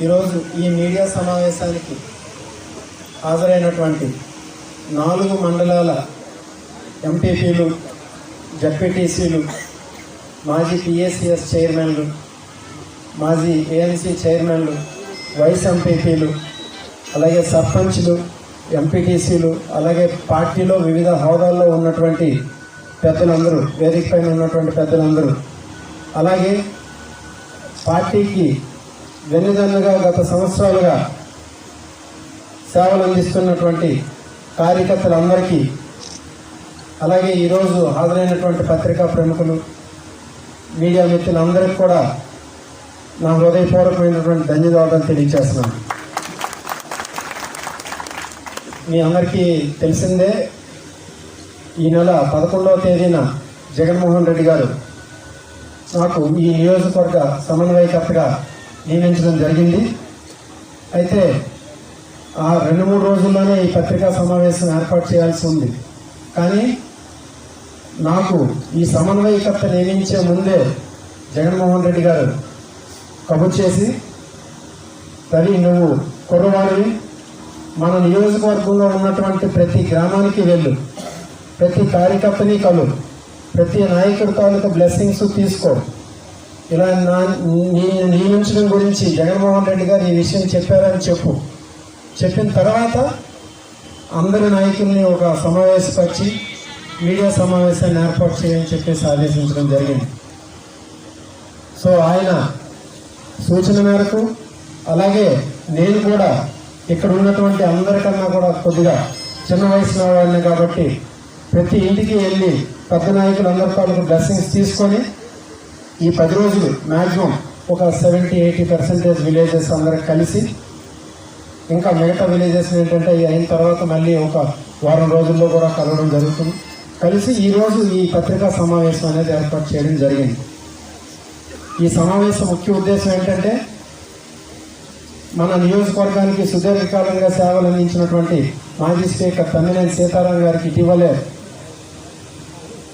ఈరోజు ఈ మీడియా సమావేశానికి హాజరైనటువంటి నాలుగు మండలాల ఎంపీపీలు జడ్పీటీసీలు మాజీ పిఎస్సిఎస్ చైర్మన్లు మాజీ ఏఎన్సీ చైర్మన్లు వైస్ ఎంపీపీలు అలాగే సర్పంచ్లు ఎంపీటీసీలు అలాగే పార్టీలో వివిధ హోదాల్లో ఉన్నటువంటి పెద్దలందరూ వేదిక పైన ఉన్నటువంటి పెద్దలందరూ అలాగే పార్టీకి వెన్నుదన్నుగా గత సంవత్సరాలుగా సేవలు అందిస్తున్నటువంటి కార్యకర్తలందరికీ అలాగే ఈరోజు హాజరైనటువంటి పత్రికా ప్రముఖులు మీడియా మిత్రులందరికీ కూడా నా హృదయపూర్వకమైనటువంటి ధన్యవాదాలు తెలియజేస్తున్నాను. మీ అందరికీ తెలిసిందే ఈ నెల పదకొండవ తేదీన జగన్మోహన్ రెడ్డి గారు నాకు ఈ నియోజకవర్గ సమన్వయకర్తగా నియమించడం జరిగింది. అయితే ఆ రెండు మూడు రోజుల్లోనే ఈ పత్రికా సమావేశం ఏర్పాటు చేయాల్సి ఉంది. కానీ నాకు ఈ సమన్వయకర్త నియమించే ముందే జగన్మోహన్ రెడ్డి గారు కబుర్ చేసి రవి నువ్వు కుర్రవాడివి. మన నియోజకవర్గంలో ఉన్నటువంటి ప్రతి గ్రామానికి వెళ్ళు. ప్రతి కార్యకర్తని కలు. ప్రతి నాయకుడి తాలూకా బ్లెస్సింగ్స్ తీసుకో. ఇలా నా నీ- నియమించడం గురించి జగన్మోహన్ రెడ్డి గారు ఈ విషయం చెప్పారని చెప్పు. చెప్పిన తర్వాత అందరి నాయకుల్ని ఒక సమావేశపరిచి మీడియా సమావేశాన్ని ఏర్పాటు చేయని చెప్పేసి ఆదేశించడం జరిగింది. సో ఆయన సూచన మేరకు అలాగే నేను కూడా ఇక్కడ ఉన్నటువంటి అందరికన్నా కూడా కొద్దిగా చిన్న వయసులో వాడిని కాబట్టి ప్రతి ఇంటికి వెళ్ళి పెద్ద నాయకులు అందరి తాలూకు బ్లెస్సింగ్స్ తీసుకొని ఈ పది రోజులు మ్యాక్సిమం ఒక సెవెంటీ ఎయిటీ పర్సెంటేజ్ విలేజెస్ అందరికి కలిసి ఇంకా మిగతా విలేజెస్ ఏంటంటే అయిన తర్వాత మళ్ళీ ఒక వారం రోజుల్లో కూడా కలవడం జరుగుతుంది. కలిసి ఈరోజు ఈ పత్రికా సమావేశం అనేది ఏర్పాటు చేయడం జరిగింది. ఈ సమావేశం ముఖ్య ఉద్దేశం ఏంటంటే మన నియోజకవర్గానికి సుదీర్ఘకాలంగా సేవలు అందించినటువంటి మాజీ స్పీకర్ తమ్మినేని సీతారాం గారికి ఇటీవలే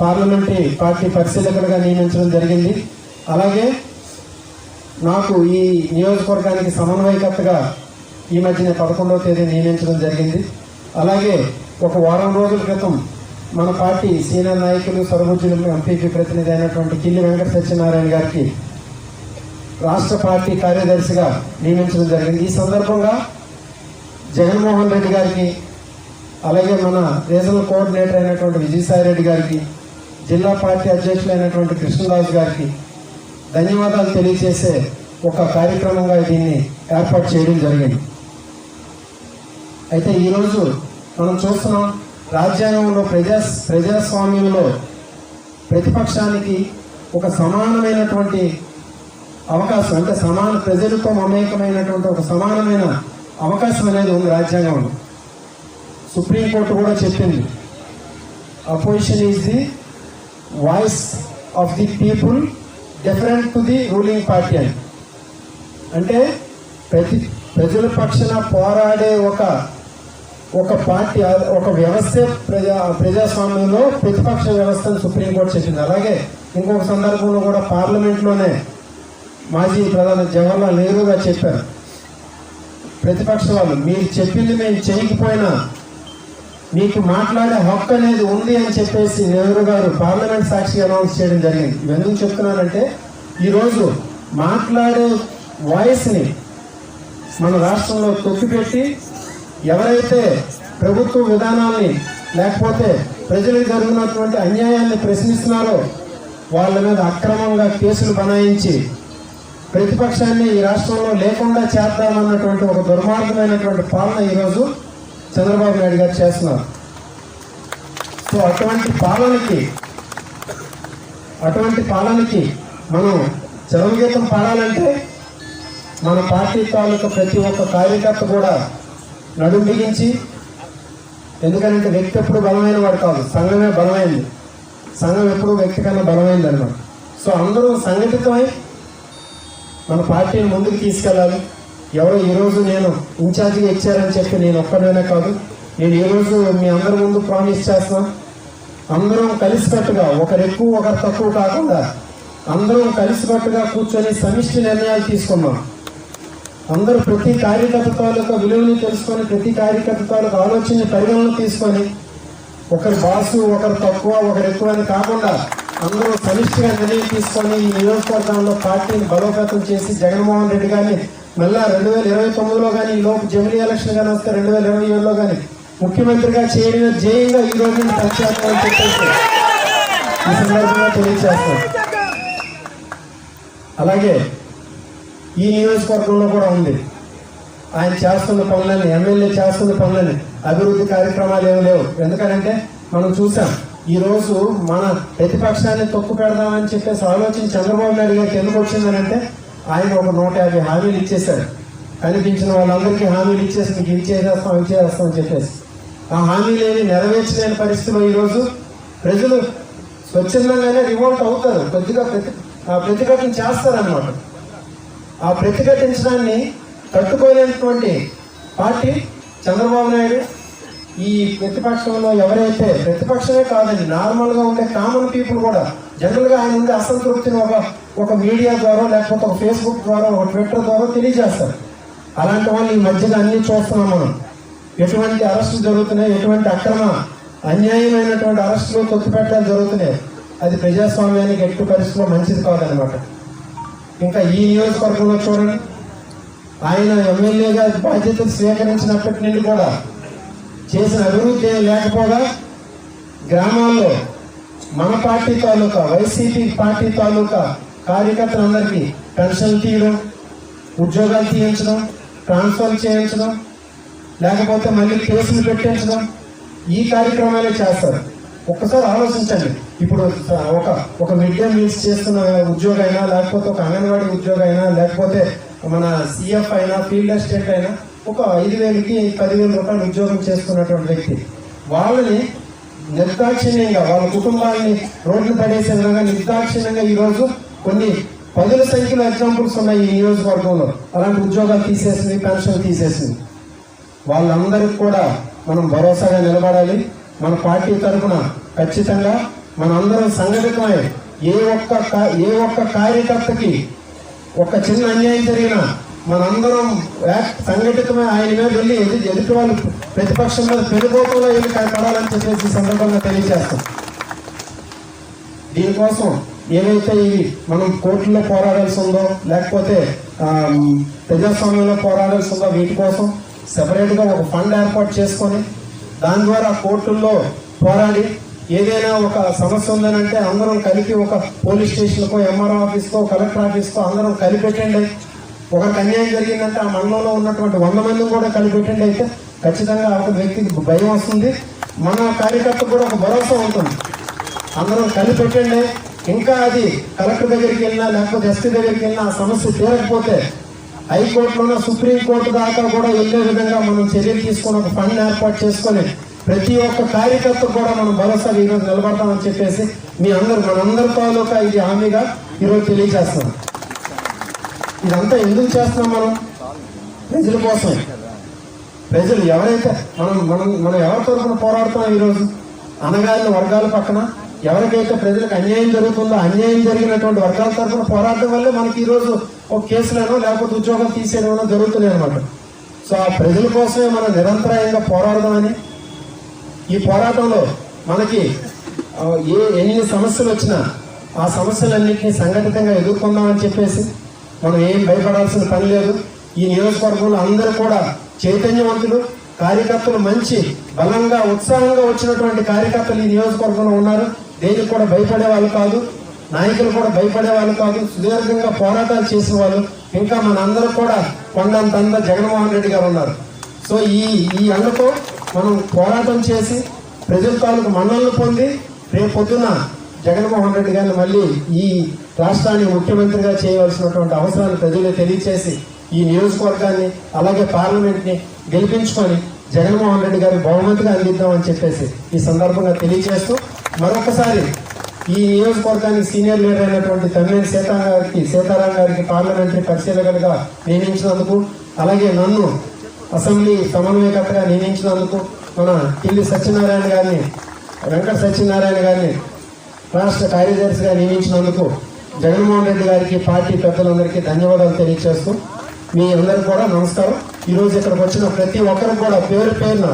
పార్లమెంటరీ పార్టీ పరిశీలకులుగా నియమించడం జరిగింది. అలాగే నాకు ఈ నియోజకవర్గానికి సమన్వయకర్తగా ఈ మధ్యన పదకొండవ తేదీ నియమించడం జరిగింది. అలాగే ఒక వారం రోజుల క్రితం మన పార్టీ సీనియర్ నాయకులు సర్వోజ్యులు ఎంపీపీ ప్రతినిధి అయినటువంటి కిల్లి వెంకట సత్యనారాయణ గారికి రాష్ట్ర పార్టీ కార్యదర్శిగా నియమించడం జరిగింది. ఈ సందర్భంగా జగన్మోహన్ రెడ్డి గారికి అలాగే మన రీజనల్ కోఆర్డినేటర్ అయినటువంటి విజయసాయి రెడ్డి గారికి జిల్లా పార్టీ అధ్యక్షులైనటువంటి కృష్ణదాస్ గారికి ధన్యవాదాలు తెలియజేసే ఒక కార్యక్రమంగా దీన్ని ఏర్పాటు చేయడం జరిగింది. అయితే ఈరోజు మనం చూస్తున్నాం రాజ్యాంగంలో ప్రజా ప్రజాస్వామ్యంలో ప్రతిపక్షానికి ఒక సమానమైనటువంటి అవకాశం అంటే సమాన ప్రజలతో మమేకమైనటువంటి ఒక సమానమైన అవకాశం అనేది ఉంది రాజ్యాంగంలో. సుప్రీంకోర్టు కూడా చెప్పింది opposition is the voice of the people different to the ruling party అని. అంటే ప్రతి ప్రజల పక్షాన పోరాడే ఒక ఒక పార్టీ ఒక వ్యవస్థ ప్రజా ప్రజాస్వామ్యంలో ప్రతిపక్ష వ్యవస్థను సుప్రీంకోర్టు చెప్పింది అలాగే ఇంకొక సందర్భంలో కూడా పార్లమెంట్లోనే మాజీ ప్రధాని జవహర్లాల్ నెహ్రూ గారు చెప్పారు. ప్రతిపక్ష వాళ్ళు మీరు చెప్పింది మేము చేయకపోయినా మీకు మాట్లాడే హక్కు అనేది ఉంది అని చెప్పేసి నెహ్రూ గారు పార్లమెంట్ సాక్షిగా అనౌన్స్ చేయడం జరిగింది. ఎందుకు చెప్తున్నానంటే ఈరోజు మాట్లాడే వాయిస్ని మన రాష్ట్రంలో తొక్కిపెట్టి ఎవరైతే ప్రభుత్వ విధానాన్ని లేకపోతే ప్రజలకు జరుగుతున్నటువంటి అన్యాయాన్ని ప్రశ్నిస్తున్నారో వాళ్ళ మీద అక్రమంగా కేసులు బనాయించి ప్రతిపక్షాన్ని ఈ రాష్ట్రంలో లేకుండా చేద్దామన్నటువంటి ఒక దుర్మార్గమైనటువంటి పాలన ఈరోజు చంద్రబాబు నాయుడు గారు చేస్తున్నారు. సో అటువంటి పాలనకి అటువంటి పాలనకి మనం చరమగీతం పాడాలంటే మన పార్టీ తాలూకు ప్రతి ఒక్క కార్యకర్త కూడా నడుం బిగించి ఎందుకంటే వ్యక్తి ఎప్పుడు బలమైన వాడు కాదు సంఘమే బలమైంది. సంఘం ఎప్పుడు వ్యక్తి కన్నా బలమైంది అన్నమాట సో అందరూ సంఘటితమై మన పార్టీని ముందుకు తీసుకెళ్ళాలి. ఎవరో ఈరోజు నేను ఇన్ఛార్జిగా ఇచ్చారని చెప్పి నేను ఒక్కడైనా కాదు. నేను ఈరోజు మీ అందరి ముందు ప్రామిస్ చేస్తాను అందరం కలిసికట్టుగా ఒకరు ఎక్కువ ఒకరు తక్కువ కాకుండా అందరం కలిసికట్టుగా కూర్చొని సమిష్టి నిర్ణయాలు తీసుకున్నాం అందరూ ప్రతి కార్యకర్త తాలూకా విలువని తెలుసుకొని ప్రతి కార్యకర్త తాలూకా ఆలోచన పరిగణన తీసుకొని ఒకరు బాసు ఒకరు తక్కువ ఒకరు ఎక్కువ అని కాకుండా అందరూ సమిష్టిగా నిర్ణయం తీసుకొని ఈ నియోజకవర్గంలో పార్టీని బలోపేతం చేసి జగన్మోహన్ రెడ్డి గారిని మళ్ళా రెండు వేల ఇరవై తొమ్మిదిలో కానీ లోపు జమిలీ ఎలక్షన్ కానీ వస్తే రెండు వేల ఇరవై ఏడులో కానీ ముఖ్యమంత్రిగా చేయడం జయంగా ఈ రోజు ప్రత్యేకమని చెప్పేసి ఈ సందర్భంగా తెలియజేస్తాం అలాగే ఈ నియోజకవర్గంలో కూడా ఉంది. ఆయన చేస్తున్న పనులని ఎమ్మెల్యే చేస్తున్న పనులని అభివృద్ధి కార్యక్రమాలు ఏమి లేవు. ఎందుకంటే మనం చూసాం ఈ రోజు మన ప్రతిపక్షాన్ని తొక్కు పెడదామని చెప్పేసి ఆలోచన చంద్రబాబు నాయుడు గారికి ఎందుకు వచ్చిందనంటే ఆయన ఒక నూట యాభై హామీలు ఇచ్చేశారు కనిపించిన వాళ్ళందరికీ హామీలు ఇచ్చేసి మీకు ఇది చేసేస్తాం ఇది చేస్తాం అని చెప్పేసి. ఆ హామీలేని నెరవేర్చలేని పరిస్థితిలో ఈరోజు ప్రజలు స్వచ్ఛందంగానే రివోల్ట్ అవుతారు. కొద్దిగా ప్రతి ఆ ప్రతిఘటన చేస్తారనమాట ఆ ప్రతిఘటించడాన్ని తట్టుకోలేనటువంటి పార్టీ చంద్రబాబు నాయుడు ఈ ప్రతిపక్షంలో ఎవరైతే ప్రతిపక్షమే కాదండి నార్మల్గా ఉండే కామన్ పీపుల్ కూడా జనరల్గా ఆయన ఉండే అసంతృప్తిని ఒక ఒక మీడియా ద్వారా లేకపోతే ఒక ఫేస్బుక్ ద్వారా ఒక ట్విట్టర్ ద్వారా తెలియజేస్తారు. అలాంటి వాళ్ళు ఈ మధ్యన అన్ని చూస్తున్నాం మనం. ఎటువంటి అరెస్టులు జరుగుతున్నాయి ఎటువంటి అక్రమ అన్యాయమైనటువంటి అరెస్టులు తొత్తుపెట్టాలు జరుగుతున్నాయి. అది ప్రజాస్వామ్యానికి ఎట్టు పరిస్థితిలో మంచిది కాదనమాట. ఇంకా ఈ నియోజకవర్గంలో చూడండి. ఆయన ఎమ్మెల్యేగా బాధ్యతలు స్వీకరించినప్పటి నుండి కూడా చేసిన అభివృద్ధి లేకపోగా గ్రామాల్లో మన పార్టీ తాలూకా వైసీపీ పార్టీ తాలూకా కార్యకర్తలందరికీ పెన్షన్లు తీయడం ఉద్యోగాలు తీయించడం ట్రాన్స్ఫర్ చేయించడం లేకపోతే మళ్ళీ కేసులు పెట్టించడం ఈ కార్యక్రమాలే చేస్తారు. ఒక్కసారి ఆలోచించండి. ఇప్పుడు ఒక ఒక మిడ్ డే మీల్స్ చేస్తున్న ఉద్యోగం అయినా లేకపోతే ఒక అంగన్వాడీ ఉద్యోగం అయినా లేకపోతే మన సిఎఫ్ అయినా ఫీల్డ్ అసిస్టెంట్ అయినా ఒక ఐదు వేలకి పదివేల రూపాయలు ఉద్యోగం చేసుకున్నటువంటి వ్యక్తి. వాళ్ళని నిర్దాక్షిణ్యంగా వాళ్ళ కుటుంబాన్ని రోడ్లు పడేసే విధంగా నిర్దాక్షిణ్యంగా ఈరోజు కొన్ని పదుల సంఖ్యలో ఎగ్జాంపుల్స్ ఉన్నాయి ఈ నియోజకవర్గంలో. అలాంటి ఉద్యోగాలు తీసేసింది పెన్షన్ తీసేసింది. వాళ్ళందరికీ కూడా మనం భరోసాగా నిలబడాలి. మన పార్టీ తరఫున ఖచ్చితంగా మనందరం సంఘటితమై ఏ ఒక్క ఏ ఒక్క కార్యకర్తకి ఒక చిన్న అన్యాయం జరిగినా మనందరం సంఘటితమే ఆయన మీద వెళ్ళి ఎదు ఎదుటి వాళ్ళు ప్రతిపక్షం మీద పెనుగోపంలో వెళ్ళి పడాలని చెప్పేసి సందర్భంగా తెలియజేస్తాం. దీనికోసం ఏవైతే ఇవి మనం కోర్టులో పోరాడాల్సి ఉందో లేకపోతే ప్రజాస్వామ్యంలో పోరాడాల్సి ఉందో వీటి కోసం సపరేట్గా ఒక ఫండ్ ఏర్పాటు చేసుకొని దాని ద్వారా కోర్టుల్లో పోరాడి ఏదైనా ఒక సమస్య ఉందనంటే అందరం కలిపి ఒక పోలీస్ స్టేషన్కో ఎంఆర్ఓ ఆఫీస్కో కలెక్టర్ ఆఫీస్కో అందరం కలిపెట్టండి ఒకరికి అన్యాయం జరిగిందంటే ఆ మండలంలో ఉన్నటువంటి వంద మందిని కూడా కలిపెట్టండి అయితే ఖచ్చితంగా ఒక వ్యక్తికి భయం వస్తుంది. మన కార్యకర్త కూడా ఒక భరోసా ఉంటుంది. అందరం కలిపెట్టండి ఇంకా అది కలెక్టర్ దగ్గరికి వెళ్ళినా లేకపోతే ఎస్పీ దగ్గరికి వెళ్ళినా ఆ సమస్య తీరకపోతే హైకోర్టులోనో సుప్రీం కోర్టు దాకా కూడా వెళ్ళే విధంగా మనం చర్యలు తీసుకొని ఒక ఫండ్ ఏర్పాటు చేసుకొని ప్రతి ఒక్క కార్యకర్త కూడా మనం భరోసా ఈరోజు నిలబడతామని చెప్పేసి మీ అందరు మనందరి తాలూకా ఇది హామీగా ఈరోజు తెలియజేస్తున్నాం. ఇదంతా ఎందుకు చేస్తున్నాం మనం? ప్రజల కోసమే ప్రజలు ఎవరైతే మనం మనం మనం ఎవరి తరఫున పోరాడుతున్నాం ఈరోజు? అనగారిన వర్గాల పక్కన ఎవరికైతే ప్రజలకు అన్యాయం జరుగుతుందో అన్యాయం జరిగినటువంటి వర్గాల తరఫున పోరాటం వల్లే మనకి ఈరోజు ఒక కేసులేనో లేకపోతే ఉద్యోగం తీసేయడం జరుగుతున్నాయి అనమాట సో ఆ ప్రజల కోసమే మనం నిరంతరాయంగా పోరాడదామని ఈ పోరాటంలో మనకి ఏ ఎన్ని సమస్యలు వచ్చినా ఆ సమస్యలన్నింటినీ సంఘటితంగా ఎదుర్కొందామని చెప్పేసి మనం ఏం భయపడాల్సిన పని లేదు. ఈ నియోజకవర్గంలో అందరూ కూడా చైతన్యవంతులు కార్యకర్తలు మంచి బలంగా ఉత్సాహంగా వచ్చినటువంటి కార్యకర్తలు ఈ నియోజకవర్గంలో ఉన్నారు. దేనికి కూడా భయపడే వాళ్ళు కాదు. నాయకులు కూడా భయపడే వాళ్ళు కాదు. సుదీర్ఘంగా పోరాటాలు చేసిన వాళ్ళు. ఇంకా మన అందరూ కూడా కొండంత అంద జగన్మోహన్ రెడ్డి గారు ఉన్నారు. సో ఈ ఈ అండతో మనం పోరాటం చేసి ప్రజల తాలూకు మన్నలను పొంది రేపు పొద్దున జగన్మోహన్ రెడ్డి గారిని మళ్ళీ ఈ రాష్ట్రాన్ని ముఖ్యమంత్రిగా చేయవలసినటువంటి అవసరాన్ని ప్రజలు తెలియచేసి ఈ నియోజకవర్గాన్ని అలాగే పార్లమెంట్ని గెలిపించుకొని జగన్మోహన్ రెడ్డి గారి బహుమతిగా అందిద్దామని చెప్పేసి ఈ సందర్భంగా తెలియజేస్తూ మరొకసారి ఈ నియోజకవర్గానికి సీనియర్ లీడర్ అయినటువంటి తమ్మినేని సీతారాం గారికి సీతారాం గారికి పార్లమెంటరీ పరిశీలకులుగా నియమించినందుకు అలాగే నన్ను అసెంబ్లీ సమన్వయకర్తగా నియమించినందుకు మన పిల్లి సత్యనారాయణ గారిని వెంకట సత్యనారాయణ గారిని రాష్ట్ర కార్యదర్శిగా నియమించినందుకు జగన్మోహన్ రెడ్డి గారికి పార్టీ పెద్దలందరికీ ధన్యవాదాలు తెలియజేస్తూ మీ అందరికి కూడా నమస్కారం. ఈరోజు ఇక్కడికి వచ్చిన ప్రతి ఒక్కరికి కూడా పేరు పేరున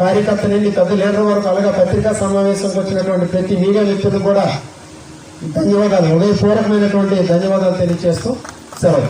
కార్యకర్త నుండి పెద్ద లీడర్ వరకు అలాగే పత్రికా సమావేశంకి వచ్చినటువంటి ప్రతి మీడియా వ్యక్తులకు కూడా ధన్యవాదాలు. హృదయపూర్వకమైనటువంటి ధన్యవాదాలు తెలియజేస్తూ సెలవు.